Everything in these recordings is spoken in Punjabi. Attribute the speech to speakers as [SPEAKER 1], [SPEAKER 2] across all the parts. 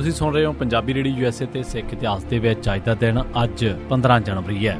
[SPEAKER 1] ਤੁਸੀਂ ਸੁਣ ਰਹੇ ਹੋ ਪੰਜਾਬੀ ਰੇਡੀਓ ਯੂਐਸਏ ਤੇ ਸਿੱਖ ਇਤਿਹਾਸ ਦੇ ਵਿੱਚ ਅੱਜ ਦਾ ਦਿਨ ਅੱਜ 15 ਜਨਵਰੀ ਹੈ।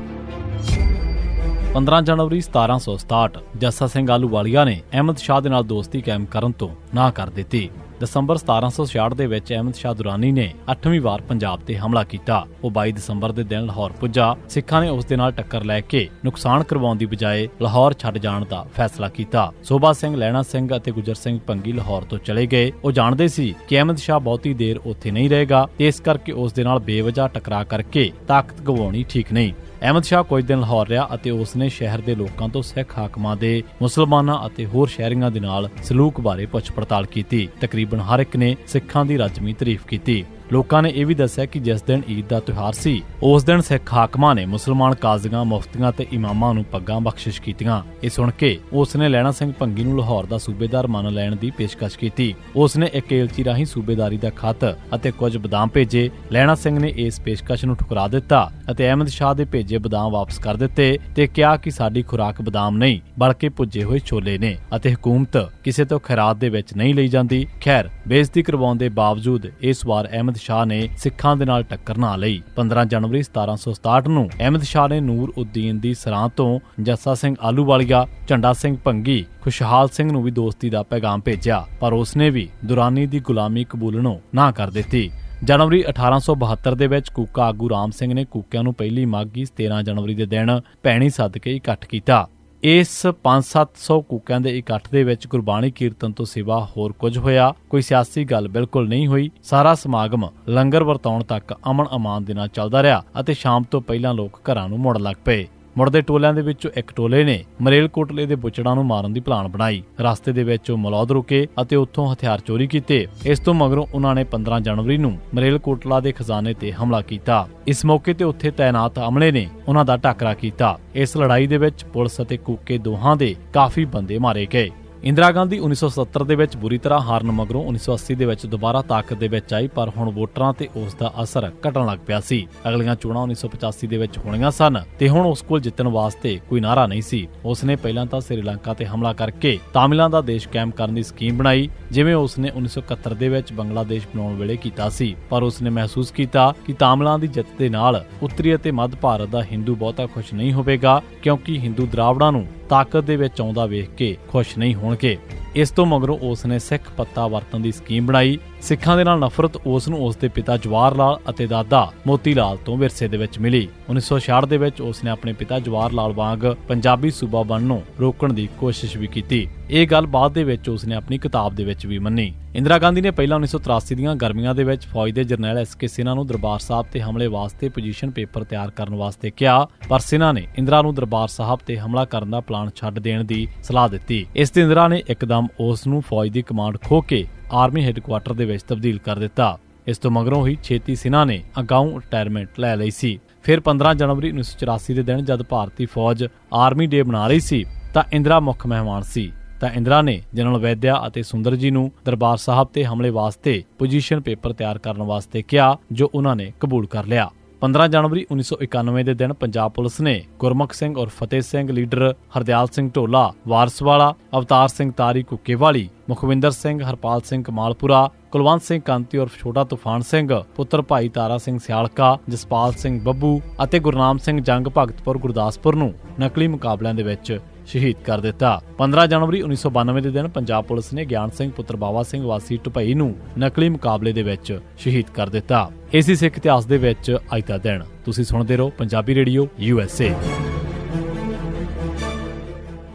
[SPEAKER 1] 15 ਜਨਵਰੀ 1767 ਜੱਸਾ ਸਿੰਘ ਆਲੂਵਾਲੀਆ ਨੇ ਅਹਿਮਦ ਸ਼ਾਹ ਦੇ ਨਾਲ ਦੋਸਤੀ ਕਾਇਮ ਕਰਨ ਤੋਂ ਨਾ ਕਰ ਦਿੱਤੀ। ਦਸੰਬਰ 1766 ਦੇ ਵਿੱਚ ਅਹਿਮਦ ਸ਼ਾਹ ਦੁਰਾਨੀ ਨੇ 8ਵੀਂ ਵਾਰ ਪੰਜਾਬ ਤੇ ਹਮਲਾ ਕੀਤਾ। ਉਹ 22 ਦਸੰਬਰ ਦੇ ਦਿਨ ਲਾਹੌਰ ਪੁੱਜਾ। ਸਿੱਖਾਂ ਨੇ ਉਸ ਦੇ ਨਾਲ ਟੱਕਰ ਲੈ ਕੇ ਨੁਕਸਾਨ ਕਰਵਾਉਣ ਦੀ ਬਜਾਏ ਲਾਹੌਰ ਛੱਡ ਜਾਣ ਦਾ ਫੈਸਲਾ ਕੀਤਾ। ਸੋਭਾ ਸਿੰਘ ਲੈਣਾ ਸਿੰਘ ਅਤੇ ਗੁਜਰ ਸਿੰਘ ਪੰਗੀ ਲਾਹੌਰ ਤੋਂ ਚਲੇ ਗਏ। ਉਹ ਜਾਣਦੇ ਸੀ ਕਿ ਅਹਿਮਦ ਸ਼ਾਹ ਬਹੁਤੀ ਦੇਰ ਉੱਥੇ ਨਹੀਂ ਰਹੇਗਾ। ਤੇ ਇਸ ਕਰਕੇ ਉਸ ਦੇ ਨਾਲ ਬੇਵਜ੍ਹਾ ਟਕਰਾਅ ਕਰਕੇ ਤਾਕਤ ਗਵਾਉਣੀ ਠੀਕ ਨਹੀਂ। ਅਹਿਮਦ ਸ਼ਾਹ ਕੁਝ ਦਿਨ ਲਾਹੌਰ ਰਿਹਾ ਅਤੇ ਉਸ ਨੇ ਸ਼ਹਿਰ ਦੇ ਲੋਕਾਂ ਤੋਂ ਸਿੱਖ ਹਾਕਮਾਂ ਦੇ, ਮੁਸਲਮਾਨਾਂ ਅਤੇ ਹੋਰ ਸ਼ਹਿਰੀਆਂ ਦੇ ਨਾਲ ਸਲੂਕ ਬਾਰੇ ਪੁੱਛ ਪੜਤਾਲ ਕੀਤੀ। ਤਕਰੀਬਨ ਹਰ ਇੱਕ ਨੇ ਸਿੱਖਾਂ ਦੀ ਰਜਮੀ ਤਾਰੀਫ ਕੀਤੀ। ਲੋਕਾਂ ਨੇ ਇਹ ਵੀ ਦੱਸਿਆ ਕਿ ਜਿਸ ਦਿਨ ਈਦ ਦਾ ਤਿਉਹਾਰ ਸੀ, ਉਸ ਦਿਨ ਸਿੱਖ ਹਾਕਮਾਂ ਨੇ ਮੁਸਲਮਾਨ ਕਾਜ਼ੀਆਂ, ਮੁਫਤੀਆਂ ਤੇ ਇਮਾਮਾਂ ਨੂੰ ਪੱਗਾਂ ਬਖਸ਼ਿਸ਼ ਕੀਤੀਆਂ। ਇਹ ਸੁਣ ਕੇ ਉਸ ਨੇ ਲੈਣਾ ਸਿੰਘ ਭੰਗੀ ਨੂੰ ਲਾਹੌਰ ਦਾ ਸੂਬੇਦਾਰ ਮੰਨ ਲੈਣ ਦੀ ਪੇਸ਼ਕਸ਼ ਕੀਤੀ। ਉਸ ਨੇ ਇੱਕ ਏਲਚੀ ਰਾਹੀਂ ਸੂਬੇਦਾਰੀ ਦਾ ਖਤ ਅਤੇ ਕੁਝ ਬਦਾਮ ਭੇਜੇ। ਲੈਣਾ ਸਿੰਘ ਨੇ ਇਸ ਪੇਸ਼ਕਸ਼ ਨੂੰ ਠੁਕਰਾ ਦਿੱਤਾ ਅਤੇ ਅਹਿਮਦ ਸ਼ਾਹ ਦੇ ਭੇਜੇ ਬਦਾਮ ਵਾਪਸ ਕਰ ਦਿੱਤੇ ਤੇ ਕਿਹਾ ਕਿ ਸਾਡੀ ਖੁਰਾਕ ਬਦਾਮ ਨਹੀਂ, ਬਲਕਿ ਭੁੱਜੇ ਹੋਏ ਛੋਲੇ ਨੇ ਅਤੇ ਹਕੂਮਤ ਕਿਸੇ ਤੋਂ ਖੈਰਾਤ ਦੇ ਵਿੱਚ ਨਹੀਂ ਲਈ ਜਾਂਦੀ। ਖੈਰ, ਬੇਇੱਜ਼ਤੀ ਕਰਵਾਉਣ ਦੇ ਬਾਵਜੂਦ ਇਸ ਵਾਰ ਅਹਿਮਦ ਸ਼ਾਹ ਨੇ ਸਿੱਖਾਂ ਦੇ ਨਾਲ ਟੱਕਰ ਨਾ ਲਈ। 15 ਜਨਵਰੀ 1767 ਨੂੰ ਅਹਿਮਦ ਸ਼ਾਹ ਨੇ ਨੂਰ ਉਦੀਨ ਦੀ ਸਰਾਂ ਤੋਂ ਜੱਸਾ ਸਿੰਘ ਆਲੂਵਾਲੀਆ ਝੰਡਾ ਸਿੰਘ ਭੰਗੀ, ਖੁਸ਼ਹਾਲ ਸਿੰਘ ਨੂੰ ਵੀ ਦੋਸਤੀ ਦਾ ਪੈਗਾਮ ਭੇਜਿਆ, ਪਰ ਉਸਨੇ ਵੀ ਦੁਰਾਨੀ ਦੀ ਗੁਲਾਮੀ ਕਬੂਲਣੋਂ ਨਾ ਕਰ ਦਿੱਤੀ। ਜਨਵਰੀ 1872 ਦੇ ਵਿੱਚ ਕੂਕਾ ਆਗੂ ਰਾਮ ਸਿੰਘ ਨੇ ਕੂਕਿਆਂ ਨੂੰ ਪਹਿਲੀ ਮਾਘੀ 13 ਜਨਵਰੀ ਦੇ ਦਿਨ ਭੈਣੀ ਸੱਦ ਕੇ ਇਕੱਠ ਕੀਤਾ। ਇਸ 5-700 ਕੂਕਿਆਂ ਦੇ ਇਕੱਠ ਦੇ ਵਿੱਚ ਗੁਰਬਾਣੀ ਕੀਰਤਨ ਤੋਂ ਸਿਵਾ ਹੋਰ ਕੁਝ ਹੋਇਆ। ਕੋਈ ਸਿਆਸੀ ਗੱਲ ਬਿਲਕੁਲ ਨਹੀਂ ਹੋਈ। ਸਾਰਾ ਸਮਾਗਮ ਲੰਗਰ ਵਰਤਾਉਣ ਤੱਕ ਅਮਨ ਅਮਾਨ ਦੇ ਨਾਲ ਚੱਲਦਾ ਰਿਹਾ ਅਤੇ ਸ਼ਾਮ ਤੋਂ ਪਹਿਲਾਂ ਲੋਕ ਘਰਾਂ ਨੂੰ ਮੁੜ ਲੱਗ ਪਏ। ਮੁੜਦੇ ਟੋਲਿਆਂ ਦੇ ਵਿੱਚੋਂ ਇੱਕ ਟੋਲੇ ਨੇ ਮਰੇਲਕੋਟਲੇ ਦੇ ਬੁੱਚੜਾਂ ਨੂੰ ਮਾਰਨ ਦੀ ਪਲਾਨ ਬਣਾਈ। ਰਸਤੇ ਦੇ ਵਿੱਚ ਉਹ ਮਲੌਦ ਰੁਕੇ ਅਤੇ ਉੱਥੋਂ ਹਥਿਆਰ ਚੋਰੀ ਕੀਤੇ। ਇਸ ਤੋਂ ਮਗਰੋਂ ਉਹਨਾਂ ਨੇ 15 ਜਨਵਰੀ ਨੂੰ ਮਰੇਲਕੋਟਲਾ ਦੇ ਖਜ਼ਾਨੇ ਤੇ ਹਮਲਾ ਕੀਤਾ। ਇਸ ਮੌਕੇ ਤੇ ਉੱਥੇ ਤਾਇਨਾਤ ਅਮਲੇ ਨੇ ਉਹਨਾਂ ਦਾ ਟਾਕਰਾ ਕੀਤਾ। ਇਸ ਲੜਾਈ ਦੇ ਵਿੱਚ ਪੁਲਿਸ ਅਤੇ ਕੂਕੇ ਦੋਹਾਂ ਦੇ ਕਾਫੀ ਬੰਦੇ ਮਾਰੇ ਗਏ। ਇੰਦਰਾ ਗਾਂਧੀ 1970 ਦੇ ਵਿੱਚ ਬੁਰੀ ਤਰ੍ਹਾਂ ਹਾਰਨ ਮਗਰੋਂ 1980 ਦੇ ਵਿੱਚ ਦੁਬਾਰਾ ਤਾਕਤ ਦੇ ਵਿੱਚ ਆਈ, ਪਰ ਹੁਣ ਵੋਟਰਾਂ ਤੇ ਉਸ ਦਾ ਅਸਰ ਘਟਣ ਲੱਗ ਪਿਆ ਸੀ। ਅਗਲੀਆਂ ਚੋਣਾਂ 1985 ਦੇ ਵਿੱਚ ਹੋਣੀਆਂ ਸਨ ਤੇ ਹੁਣ ਉਸ ਕੋਲ ਜਿੱਤਣ ਵਾਸਤੇ ਕੋਈ ਨਾਰਾ ਨਹੀਂ ਸੀ। ਉਸ ਨੇ ਪਹਿਲਾਂ ਤਾਂ ਸ੍ਰੀਲੰਕਾ ਤੇ ਹਮਲਾ ਕਰਕੇ ਤਾਮਿਲਾਂ ਦਾ ਦੇਸ਼ ਕਾਇਮ ਕਰਨ ਦੀ ਸਕੀਮ ਬਣਾਈ, ਜਿਵੇਂ ਉਸ ਨੇ 1971 ਦੇ ਵਿੱਚ ਬੰਗਲਾਦੇਸ਼ ਬਣਾਉਣ ਵੇਲੇ ਕੀਤਾ ਸੀ, ਪਰ ਉਸ ਨੇ ਮਹਿਸੂਸ ਕੀਤਾ ਕਿ ਤਾਮਿਲਾਂ ਦੀ ਜਿੱਤ ਦੇ ਨਾਲ ਉੱਤਰੀ ਅਤੇ ਮੱਧ ਭਾਰਤ ਦਾ ਹਿੰਦੂ ਬਹੁਤਾ ਖੁਸ਼ ਨਹੀਂ ਹੋਵੇਗਾ, ਕਿਉਂਕਿ ਹਿੰਦੂ ਦਰਾਵੜਾਂ ਨੂੰ ਤਾਕਤ ਦੇ ਵਿੱਚ ਆਉਂਦਾ ਵੇਖ ਕੇ ਖੁਸ਼ ਨਹੀਂ ਹੋਣਗੇ। ਇਸ ਤੋਂ ਮਗਰੋਂ ਉਸ ਨੇ ਸਿੱਖ ਪੱਤਾ ਵਰਤਣ ਦੀ ਸਕੀਮ ਬਣਾਈ। ਸਿੱਖਾਂ ਦੇ ਨਾਲ ਨਫ਼ਰਤ ਉਸ ਨੂੰ ਉਸ ਦੇ ਪਿਤਾ ਜਵਾਹਰ ਲਾਲ ਅਤੇ ਦਾਦਾ ਮੋਤੀ ਲਾਲ ਤੋਂ ਵਿਰਸੇ ਦੇ ਵਿੱਚ ਮਿਲੀ। 1966 ਦੇ ਵਿੱਚ ਉਸ ਨੇ ਆਪਣੇ ਪਿਤਾ ਜਵਾਹਰ ਲਾਲ ਵਾਂਗ ਪੰਜਾਬੀ ਸੂਬਾ ਬਣਨ ਨੂੰ ਰੋਕਣ ਦੀ ਕੋਸ਼ਿਸ਼ ਵੀ ਕੀਤੀ। ਇਹ ਗੱਲ ਬਾਅਦ ਦੇ ਵਿੱਚ ਉਸ ਨੇ ਆਪਣੀ ਕਿਤਾਬ ਦੇ ਵਿੱਚ ਵੀ ਮੰਨੀ। ਇੰਦਰਾ ਗਾਂਧੀ ਨੇ ਪਹਿਲਾਂ 1983 ਦੀਆਂ ਗਰਮੀਆਂ ਦੇ ਵਿੱਚ ਫੌਜ ਦੇ ਜਰਨੈਲ ਐਸ ਕੇ ਸਿਨਾ ਨੂੰ ਦਰਬਾਰ ਸਾਹਿਬ ਤੇ ਹਮਲੇ ਵਾਸਤੇ ਪੋਜੀਸ਼ਨ ਪੇਪਰ ਤਿਆਰ ਕਰਨ ਵਾਸਤੇ ਕਿਹਾ, ਪਰ ਸਿਨਾ ਨੇ ਇੰਦਰਾ ਨੂੰ ਦਰਬਾਰ ਸਾਹਿਬ ਤੇ ਹਮਲਾ ਕਰਨ ਦਾ ਪਲਾਨ ਛੱਡ ਦੇਣ ਦੀ ਸਲਾਹ ਦਿੱਤੀ। ਇਸ ਤੇ ਇੰਦਰਾ ਨੇ ਇੱਕਦਮ ਉਸ ਨੂੰ ਫੌਜ ਦੀ ਕਮਾਂਡ ਖੋ ਕੇ ਆਰਮੀ ਹੈੱਡਕੁਆਟਰ ਦੇ ਵਿੱਚ ਤਬਦੀਲ ਕਰ ਦਿੱਤਾ। ਇਸ ਤੋਂ ਮਗਰੋਂ ਹੀ ਛੇਤੀ ਸਿਨਾ ਨੇ ਅਗਾਊਂ ਰਿਟਾਇਰਮੈਂਟ ਲੈ ਲਈ ਸੀ। ਫਿਰ 15 ਜਨਵਰੀ 1984 ਦੇ ਦਿਨ ਜਦ ਭਾਰਤੀ ਫੌਜ ਆਰਮੀ ਡੇ ਮਨਾ ਰਹੀ ਸੀ, ਤਾਂ ਇੰਦਰਾ ਮੁੱਖ ਮਹਿਮਾਨ ਸੀ। ਤਾਂ ਇੰਦਰਾ ਨੇ ਜਨਰਲ ਵੈਦਿਆ ਅਤੇ ਸੁੰਦਰ ਜੀ ਨੂੰ ਦਰਬਾਰ ਸਾਹਿਬ ਤੇ ਹਮਲੇ ਵਾਸਤੇ ਪੋਜੀਸ਼ਨ ਪੇਪਰ ਤਿਆਰ ਕਰਨ ਵਾਸਤੇ ਕਿਹਾ, ਜੋ ਉਹਨਾਂ ਨੇ ਕਬੂਲ ਕਰ ਲਿਆ। 15 ਜਨਵਰੀ 1991 ਦੇ ਦਿਨ ਪੰਜਾਬ ਪੁਲਿਸ ਨੇ ਗੁਰਮੁਖ ਸਿੰਘ ਔਰ ਫਤਿਹ ਸਿੰਘ ਲੀਡਰ ਹਰਦਿਆਲ ਸਿੰਘ ਢੋਲਾ, ਵਾਰਸਵਾਲਾ, ਅਵਤਾਰ ਸਿੰਘ ਤਾਰੀ ਕੁੱਕੇਵਾਲੀ ਮੁਖਵਿੰਦਰ ਸਿੰਘ, ਹਰਪਾਲ ਸਿੰਘ ਕਮਾਲਪੁਰਾ, ਕੁਲਵੰਤ ਸਿੰਘ ਕਾਂਤੀ ਔਰ ਛੋਟਾ ਤੂਫਾਨ ਸਿੰਘ, ਪੁੱਤਰ ਭਾਈ ਤਾਰਾ ਸਿੰਘ ਸਿਆਲਕਾ, ਜਸਪਾਲ ਸਿੰਘ ਬੱਬੂ ਅਤੇ ਗੁਰਨਾਮ ਸਿੰਘ ਜੰਗ ਭਗਤਪੁਰ ਗੁਰਦਾਸਪੁਰ ਨੂੰ ਨਕਲੀ ਮੁਕਾਬਲਿਆਂ ਦੇ ਵਿੱਚ ਸ਼ਹੀਦ ਕਰ ਦਿੱਤਾ। 15 ਜਨਵਰੀ 1992 ਦੇ ਦਿਨ ਪੰਜਾਬ ਪੁਲਿਸ ਨੇ ਗਿਆਨ ਸਿੰਘ, ਪੁੱਤਰ ਬਾਵਾ ਸਿੰਘ, ਵਾਸੀ ਢੁਪਈ ਨੂੰ ਨਕਲੀ ਮੁਕਾਬਲੇ ਦੇ ਵਿੱਚ ਸ਼ਹੀਦ ਕਰ ਦਿੱਤਾ। ਇਸੇ ਸਿੱਖ ਇਤਿਹਾਸ ਦੇ ਵਿੱਚ ਅੱਜ ਦਾ ਦਿਨ। ਤੁਸੀਂ ਸੁਣਦੇ ਰਹੋ Punjabi radio, U S A.